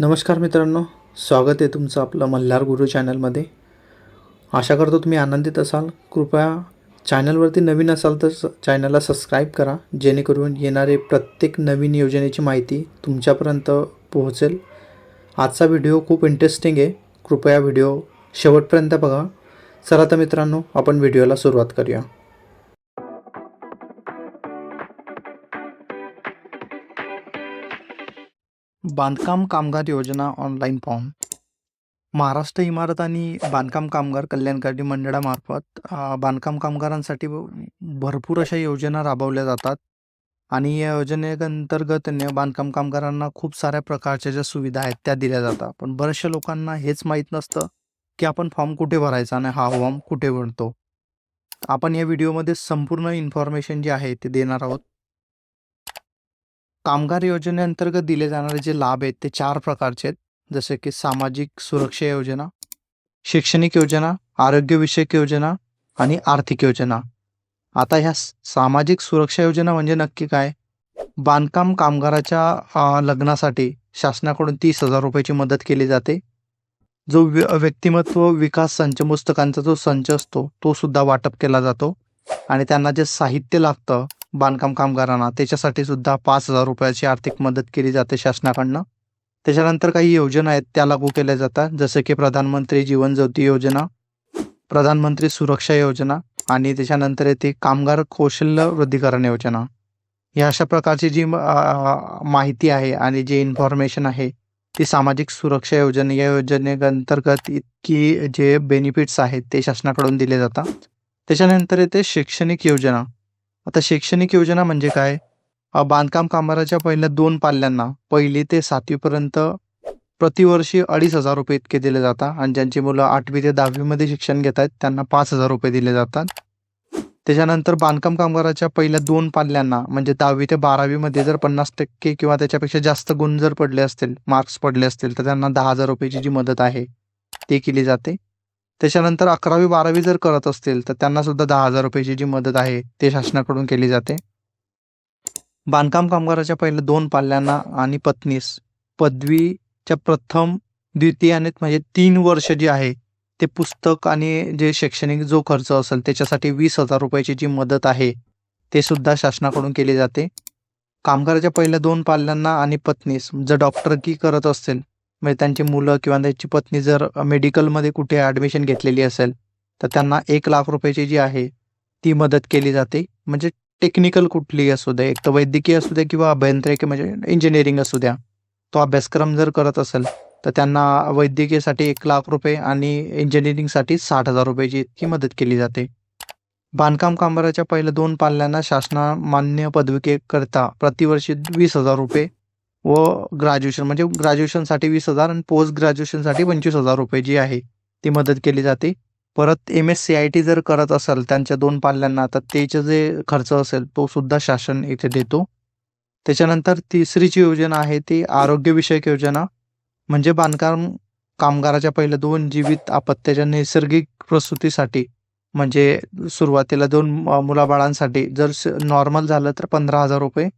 नमस्कार मित्रांनो स्वागत आहे तुमचं आपलं मल्हार गुरु चॅनलमध्ये. आशा करतो तुम्ही आनंदित असाल. कृपया चॅनलवरती नवीन असाल तर स- चॅनलला सबस्क्राईब करा जेणेकरून येणारे प्रत्येक नवीन योजनेची माहिती तुमच्यापर्यंत पोहोचेल. आजचा व्हिडिओ खूप इंटरेस्टिंग आहे. कृपया व्हिडिओ शेवटपर्यंत बघा. चला तर मित्रांनो आपण व्हिडिओला सुरुवात करूया. बांधकाम कामगार योजना ऑनलाईन फॉर्म महाराष्ट्र इमारत आणि बांधकाम कामगार कल्याणकारी मंडळामार्फत बांधकाम कामगारांसाठी भरपूर अशा योजना राबवल्या जातात. आणि या योजनेअंतर्गत बांधकाम कामगारांना खूप साऱ्या प्रकारच्या ज्या सुविधा आहेत त्या दिल्या जातात. पण बऱ्याचशा लोकांना हेच माहीत नसतं की आपण फॉर्म कुठे भरायचा आणि हा फॉर्म कुठे भरतो. आपण या व्हिडिओमध्ये संपूर्ण इन्फॉर्मेशन जे आहे ते देणार आहोत. कामगार योजनेअंतर्गत दिले जाणारे जे लाभ आहेत ते चार प्रकारचे आहेत. जसे की सामाजिक सुरक्षा योजना शैक्षणिक योजना आरोग्यविषयक योजना आणि आर्थिक योजना. आता ह्या स- सामाजिक सुरक्षा योजना म्हणजे नक्की काय? बांधकाम कामगाराच्या लग्नासाठी शासनाकडून तीस हजार रुपयाची मदत केली जाते. जो व्य- व्यक्तिमत्व विकास संच पुस्तकांचा जो संच असतो तो सुद्धा वाटप केला जातो. आणि त्यांना जे साहित्य लागतं बांधकाम कामगारांना. त्याच्यासाठी सुद्धा पाच हजार रुपयाची आर्थिक मदत केली जाते शासनाकडनं. त्याच्यानंतर काही योजना आहेत त्या लागू केल्या जातात. जसं की प्रधानमंत्री जीवन ज्योती योजना प्रधानमंत्री सुरक्षा योजना आणि त्याच्यानंतर येते कामगार कौशल्य वृद्धीकरण योजना. या अशा प्रकारची जी म- माहिती आहे आणि जी इन्फॉर्मेशन आहे ती सामाजिक सुरक्षा योजना या योजनेअंतर्गत इतकी जे बेनिफिट्स आहेत ते शासनाकडून दिले जातात. त्याच्यानंतर येते शैक्षणिक योजना. आता शैक्षणिक योजना म्हणजे काय? बांधकाम कामगाराच्या पहिल्या दोन पाल्यांना पहिली ते सातवीपर्यंत प्रतिवर्षी अडीच हजार रुपये इतके दिले जातात आणि ज्यांची मुलं आठवी ते दहावीमध्ये शिक्षण घेत आहेत त्यांना पाच हजार रुपये दिले जातात. त्याच्यानंतर बांधकाम कामगाराच्या पहिल्या दोन पाल्यांना म्हणजे दहावी ते बारावीमध्ये जर पन्नास टक्के किंवा त्याच्यापेक्षा जास्त गुण जर पडले असतील मार्क्स पडले असतील तर त्यांना दहा हजार रुपयाची जी मदत आहे ती केली जाते. त्याच्यानंतर अकरावी बारावी जर करत असतील तर त्यांना सुद्धा दहा हजार रुपयाची जी मदत आहे ते शासनाकडून केली जाते. बांधकाम कामगाराच्या पहिल्या दोन पाल्यांना आणि पत्नीस पदवीच्या प्रथम द्वितीय आणि म्हणजे तीन वर्ष जी आहे ते पुस्तक आणि जे शैक्षणिक जो खर्च असेल त्याच्यासाठी वीस हजार रुपयाची जी मदत आहे ते सुद्धा शासनाकडून केली जाते. कामगाराच्या पहिल्या दोन पाल्यांना आणि पत्नीस जर डॉक्टर की करत असतील म्हणजे त्यांची मुलं किंवा त्यांची पत्नी जर मेडिकलमध्ये कुठे ॲडमिशन घेतलेली असेल तर त्यांना एक लाख रुपयाची जी आहे ती मदत केली जाते. म्हणजे टेक्निकल कुठली असू द्या एक तर वैद्यकीय असू द्या किंवा अभियांत्रिकी म्हणजे इंजिनिअरिंग असू द्या. तो अभ्यासक्रम जर करत असेल तर त्यांना वैद्यकीयसाठी एक लाख रुपये आणि इंजिनिअरिंगसाठी साठ हजार रुपयाची इतकी मदत केली जाते. बांधकाम कामगाराच्या पहिल्या दोन पाल्यांना शासना मान्य पदविकेकरता प्रतिवर्षी वीस हजार रुपये व ग्रॅज्युएशन म्हणजे ग्रॅज्युएशनसाठी वीस हजार आणि पोस्ट ग्रॅज्युएशनसाठी पंचवीस हजार रुपये जी आहे ती मदत केली जाते. परत M S C I T जर करत असेल त्यांच्या दोन पाल्यांना तर त्याचे जे खर्च असेल तो सुद्धा शासन इथे देतो. त्याच्यानंतर तिसरीची योजना आहे ती आरोग्यविषयक योजना. म्हणजे बांधकाम कामगाराच्या पहिल्या दोन जीवित आपत्त्याच्या नैसर्गिक प्रसूतीसाठी म्हणजे सुरुवातीला दोन म- मुलाबाळांसाठी जर नॉर्मल झालं तर पंधरा हजार रुपये.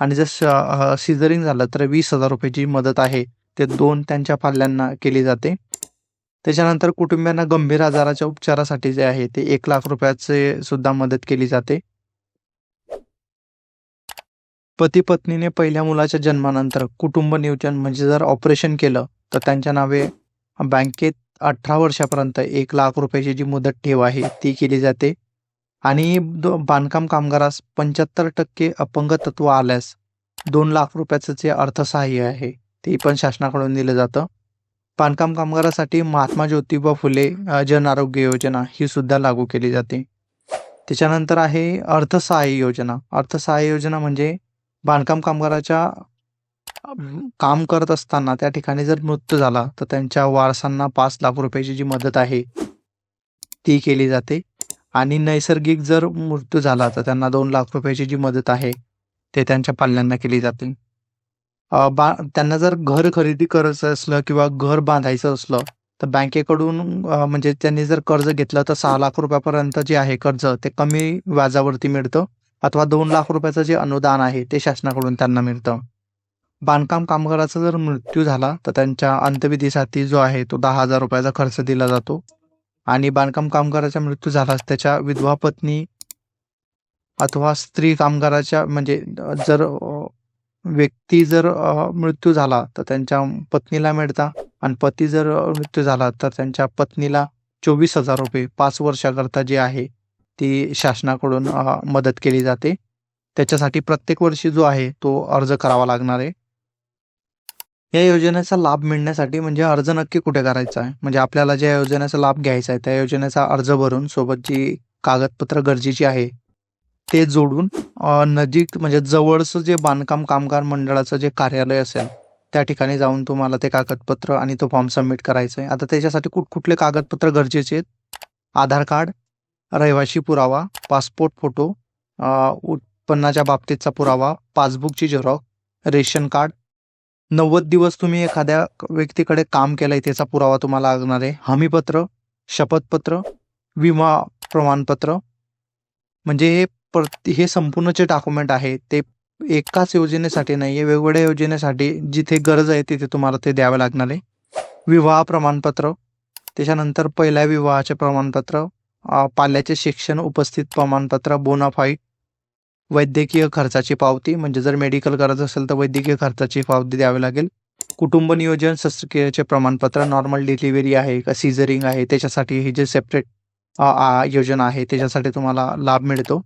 आणि जर सिझरिंग झालं तर वीस हजार रुपयाची मदत आहे. ते दोन त्यांच्या पाल्यांना केली जाते. त्याच्यानंतर कुटुंबियांना गंभीर आजाराच्या उपचारासाठी जे आहे ते एक लाख रुपयाचे सुद्धा मदत केली जाते. पती पत्नीने पहिल्या मुलाच्या जन्मानंतर कुटुंब नियोजन म्हणजे जर ऑपरेशन केलं तर त्यांच्या नावे बँकेत अठरा वर्षापर्यंत एक लाख रुपयाची जी मुदत ठेव आहे ती केली जाते. आणि दो- बांधकाम कामगारास पंच्याहत्तर टक्के अपंगतत्व आल्यास दोन लाख रुपयाचं जे अर्थसहाय्य आहे ते पण शासनाकडून दिलं जातं. बांधकाम कामगारासाठी महात्मा ज्योतिबा फुले जन आरोग्य योजना ही सुद्धा लागू केली जाते. त्याच्यानंतर आहे अर्थसहाय्य योजना. अर्थसहाय्य योजना म्हणजे बांधकाम कामगाराच्या काम करत असताना त्या ठिकाणी जर मृत्यू झाला तर त्यांच्या वारसांना पाच लाख रुपयाची जी मदत आहे ती केली जाते. आणि नैसर्गिक जर मृत्यू झाला तर त्यांना दोन लाख रुपयाची जी मदत आहे ते त्यांच्या पाल्यांना केली जाते बा त्यांना जर घर खरेदी करायचं असलं किंवा घर बांधायचं असलं तर बँकेकडून म्हणजे त्यांनी जर कर्ज घेतलं तर सहा लाख रुपयापर्यंत जे आहे कर्ज ते कमी व्याजावरती मिळतं अथवा दोन लाख रुपयाचं जे अनुदान आहे ते शासनाकडून त्यांना मिळतं. बांधकाम कामगाराचा जर मृत्यू झाला तर त्यांच्या अंत्यविधीसाठी जो आहे तो दहा हजार रुपयाचा खर्च दिला जातो. आणि बांधकाम कामगाराचा मृत्यू झाल्यास त्याच्या विधवा पत्नी अथवा स्त्री कामगाराच्या म्हणजे जर व्यक्ती जर मृत्यू झाला तर त्यांच्या पत्नीला मिळता. आणि पती जर मृत्यू झाला तर त्यांच्या पत्नीला चोवीस हजार रुपये पाच वर्षाकरता जे आहे ती शासनाकडून मदत केली जाते. त्याच्यासाठी प्रत्येक वर्षी जो आहे तो अर्ज करावा लागणार आहे. या योजनेचा लाभ मिळण्यासाठी म्हणजे अर्ज नक्की कुठे करायचा आहे? म्हणजे आपल्याला ज्या योजनेचा लाभ घ्यायचा आहे त्या योजनेचा अर्ज भरून सोबत जी कागदपत्र गरजेची आहे ते जोडून नजीक म्हणजे जवळचं जे बांधकाम कामगार मंडळाचं जे कार्यालय असेल त्या ठिकाणी जाऊन तुम्हाला ते कागदपत्र आणि तो फॉर्म सबमिट करायचा आहे. आता त्याच्यासाठी कुठ कुठले कागदपत्र गरजेचे आहेत? आधार कार्ड रहिवाशी पुरावा पासपोर्ट फोटो उत्पन्नाच्या बाबतीतचा पुरावा पासबुकची झेरॉक्स रेशन कार्ड नव्वद दिवस तुम्ही एखाद्या व्यक्तीकडे काम केलंय त्याचा पुरावा तुम्हाला लागणार आहे. हमीपत्र शपथपत्र विमा प्रमाणपत्र. म्हणजे हे पर हे संपूर्ण जे डॉक्युमेंट आहे ते एकाच योजनेसाठी नाही आहे वेगवेगळ्या योजनेसाठी जिथे गरज आहे तिथे तुम्हाला ते द्यावं लागणार आहे. विवाह प्रमाणपत्र त्याच्यानंतर पहिल्या विवाहाचे प्रमाणपत्र पाल्याचे शिक्षण उपस्थित प्रमाणपत्र बोनाफाईट वैद्यकीय खर्चाची पावती म्हणजे जर मेडिकल करायचं असेल तर वैद्यकीय खर्चाची पावती द्यावी लागेल. कुटुंब नियोजन शस्त्रक्रियेचे प्रमाणपत्र नॉर्मल डिलिव्हरी आहे का सिझरिंग आहे त्याच्यासाठी ही जे सेपरेट योजना आहे त्याच्यासाठी तुम्हाला लाभ मिळतो.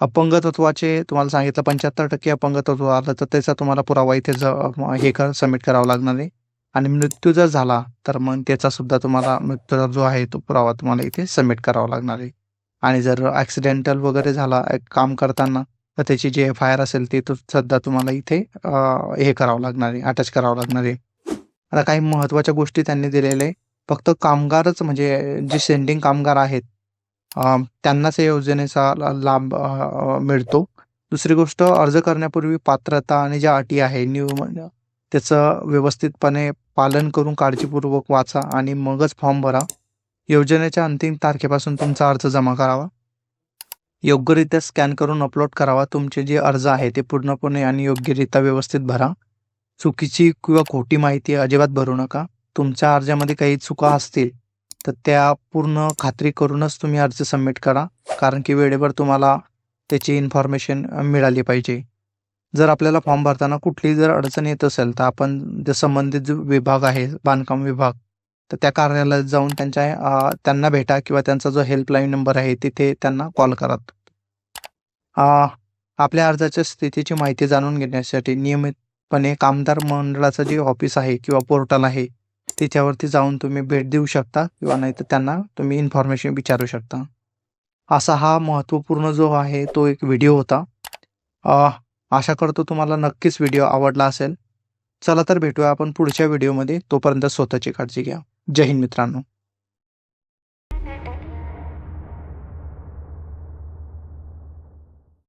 अपंगतत्वाचे तुम्हाला सांगितलं पंच्याहत्तर टक्के अपंगत्व आलं तर त्याचा तुम्हाला पुरावा इथे हे कर सबमिट करावा लागणार आहे. आणि मृत्यू जर झाला तर मग त्याचा सुद्धा तुम्हाला मृत्यूचा जो आहे तो पुरावा तुम्हाला इथे सबमिट करावा लागणार आहे. आणि जर ॲक्सिडेंटल वगैरे झाला काम करताना तर त्याची जी एफ आय आर असेल ती सध्या तुम्हाला इथे हे करावं लागणार आहे अटॅच करावं लागणार आहे. आता काही महत्त्वाच्या गोष्टी त्यांनी दिलेल्या आहे फक्त कामगारच म्हणजे जे सेंडिंग कामगार आहेत त्यांनाच या योजनेचा लाभ मिळतो. दुसरी गोष्ट अर्ज करण्यापूर्वी पात्रता आणि ज्या अटी आहे न्यू म्हणजे त्याचं व्यवस्थितपणे पालन करून काळजीपूर्वक वाचा आणि मगच फॉर्म भरा. योजनेच्या अंतिम तारखेपासून तुमचा अर्ज जमा करावा. योग्यरित्या स्कॅन करून अपलोड करावा. तुमचे जे अर्ज आहे ते पूर्णपणे आणि योग्यरित्या व्यवस्थित भरा. चुकीची किंवा खोटी माहिती अजिबात भरू नका. तुमच्या अर्जामध्ये काही चुका असतील तर त्या पूर्ण खात्री करूनच तुम्ही अर्ज सबमिट करा कारण की वेळेवर तुम्हाला त्याची इन्फॉर्मेशन मिळाली पाहिजे. जर आपल्याला फॉर्म भरताना कुठलीही जर अडचण येत असेल तर आपण जे संबंधित जो विभाग आहे बांधकाम विभाग तर त्या कार्यालयात जाऊन त्यांच्या त्यांना भेटा किंवा त्यांचा जो हेल्पलाईन नंबर आहे तिथे त्यांना कॉल करा. आपल्या अर्जाच्या स्थितीची माहिती जाणून घेण्यासाठी नियमितपणे कामदार मंडळाचं जे ऑफिस आहे किंवा पोर्टल आहे त्याच्यावरती जाऊन तुम्ही भेट देऊ शकता किंवा नाही तर त्यांना तुम्ही इन्फॉर्मेशन विचारू शकता. असा हा महत्त्वपूर्ण जो आहे तो एक व्हिडिओ होता. आशा करतो तुम्हाला नक्कीच व्हिडिओ आवडला असेल. चला तर भेटूया आपण पुढच्या व्हिडिओमध्ये तोपर्यंत स्वतःची काळजी घ्या. जय हिंद मित्रांनो.